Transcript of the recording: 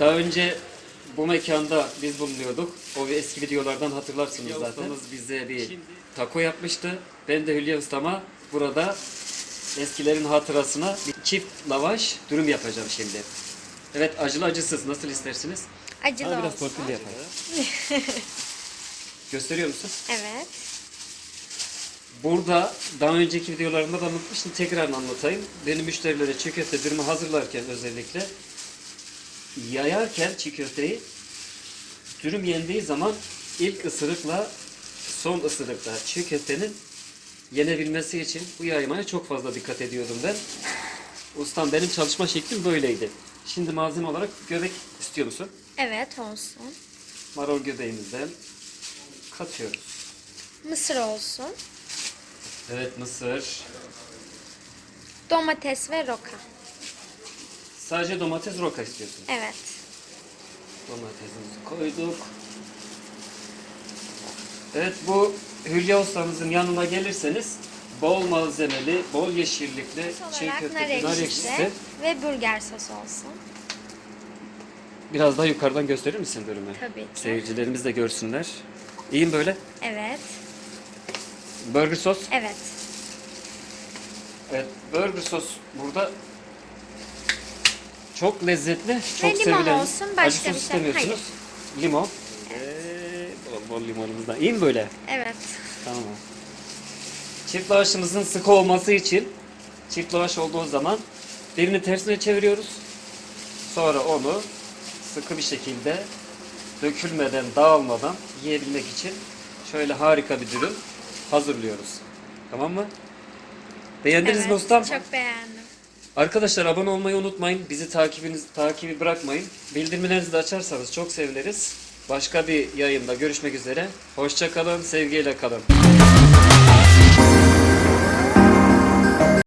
Daha önce bu mekanda biz bulunuyorduk. O eski videolardan hatırlarsınız zaten. bize bir taco yapmıştı. Ben de Hülya Ustama burada eskilerin hatırasına bir çift lavaş dürüm yapacağım şimdi. Evet acılı acısız nasıl istersiniz? Acılı Bana biraz olsun. torpil yapalım. Gösteriyor musun? Evet. Burada daha önceki videolarımda da anlatmıştım. Tekrar anlatayım. Benim müşterilere çiğ köfte dürümü hazırlarken özellikle yayarken çiğ köfteyi dürüm yendiği zaman ilk ısırıkla son ısırıkla çiğ köftenin yenebilmesi için bu yaymaya çok fazla dikkat ediyordum ben. Ustam benim çalışma şeklim böyleydi. Şimdi malzeme olarak göbek istiyor musun? Evet olsun. Marul göbeğimizden katıyoruz. Mısır olsun. Evet mısır. Domates ve roka. Sadece domates roka istiyorsun. Evet. Domatesimizi koyduk. Evet bu Hülya ustamızın yanına gelirseniz bol malzemeli, bol yeşillikli Sos çiğ olarak köfte, nar nar ekşisi ekşisi. ve burger sosu olsun. Biraz daha yukarıdan gösterir misin dürümü? Tabii ki. Seyircilerimiz de görsünler. İyiyim böyle. Evet. Burger sos. Evet. Evet, burger sos burada çok lezzetli, çok limon sevilen. olsun, başka Acı sos bir şey- istemiyorsunuz. Limon. Ee, bol bol limonumuzdan. İyi mi böyle? Evet. Tamam. Çift lavaşımızın sıkı olması için çift lavaş olduğu zaman birini tersine çeviriyoruz. Sonra onu sıkı bir şekilde dökülmeden, dağılmadan yiyebilmek için şöyle harika bir dürüm hazırlıyoruz. Tamam mı? Beğendiniz mi evet. ustam? Çok beğendim. Arkadaşlar abone olmayı unutmayın. Bizi takibiniz takibi bırakmayın. Bildirimlerinizi de açarsanız çok seviniriz. Başka bir yayında görüşmek üzere. Hoşça kalın, sevgiyle kalın.